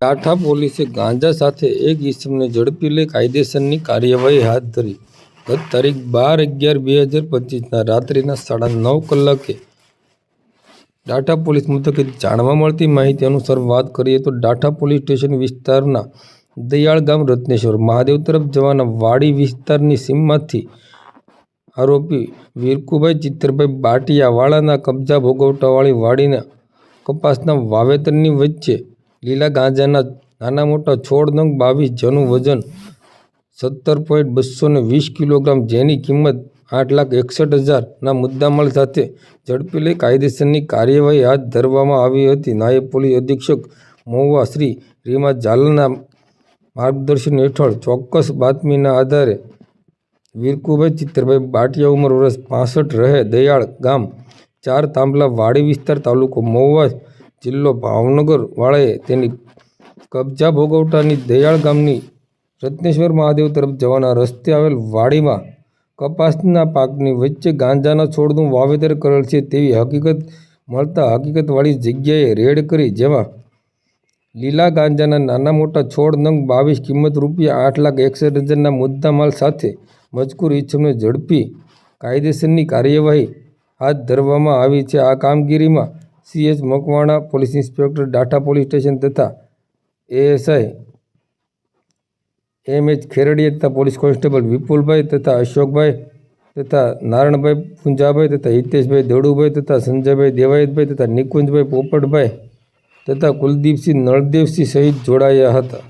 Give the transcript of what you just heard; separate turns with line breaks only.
ટાઠા પોલીસે ગાંજા સાથે એક ઈસમને ઝડપી લઈ કાયદેસરની કાર્યવાહી હાથ ધરી. ગત તારીખ બાર અગિયાર બે હજાર પચીસના રાત્રિના સાડા નવ કલાકે ડાઠા પોલીસ મથકે જાણવા મળતી માહિતી અનુસાર વાત કરીએ તો ડાઠા પોલીસ સ્ટેશન વિસ્તારના દયાળ ગામ રત્નેશ્વર મહાદેવ તરફ જવાના વાડી વિસ્તારની સીમમાંથી આરોપી વીરકુભાઈ ચિત્રભાઈ બાટિયાવાળાના કબજા ભોગવટાવાળી વાડીના કપાસના વાવેતરની વચ્ચે લીલા ગાંજાના નાના મોટા છોડ નંગ બાવીસ જેનું વજન સત્તર પોઈન્ટ બસો ને વીસ કિલોગ્રામ, જેની કિંમત આઠ લાખ એકસઠ હજારના મુદ્દામાલ સાથે ઝડપી લઈ કાયદેસરની કાર્યવાહી હાથ ધરવામાં આવી હતી. નાયબ પોલીસ અધિક્ષક મહુવા શ્રી રીમા ઝાલના માર્ગદર્શન હેઠળ ચોક્કસ બાતમીના આધારે વીરકુભાઈ ચિત્રભાઈ બાટિયા ઉંમર વર્ષ પાસઠ રહે દયાળ ગામ, ચાર તાંબલા વાડી વિસ્તાર તાલુકો મહુવા જિલ્લો ભાવનગર વાળાએ તેની કબજા ભોગવટાની દયાળ ગામની રત્નેશ્વર મહાદેવ તરફ જવાના રસ્તે આવેલ વાડીમાં કપાસના પાકની વચ્ચે ગાંજાના છોડનું વાવેતર કરેલ છે તેવી હકીકત મળતા હકીકતવાળી જગ્યાએ રેડ કરી જેમાં લીલા ગાંજાના નાના મોટા છોડ નંગ બાવીસ કિંમત રૂપિયા આઠ લાખ એકસઠ હજારના મુદ્દામાલ સાથે મજકૂર ઇસમને ઝડપી કાયદેસરની કાર્યવાહી હાથ ધરવામાં આવી છે. આ કામગીરીમાં C H Makwana police inspector Data police station તથા એએસઆઈ એમ એચ ખેરડીએ તથા પોલીસ કોન્સ્ટેબલ વિપુલભાઈ તથા અશોકભાઈ તથા નારણભાઈ પુંજાભાઈ તથા હિતેશભાઈ દેડુભાઈ તથા સંજયભાઈ દેવાયતભાઈ તથા નિકુંજભાઈ પોપટભાઈ તથા કુલદીપસિંહ નળદેવસિંહ સહિત જોડાયા હતા.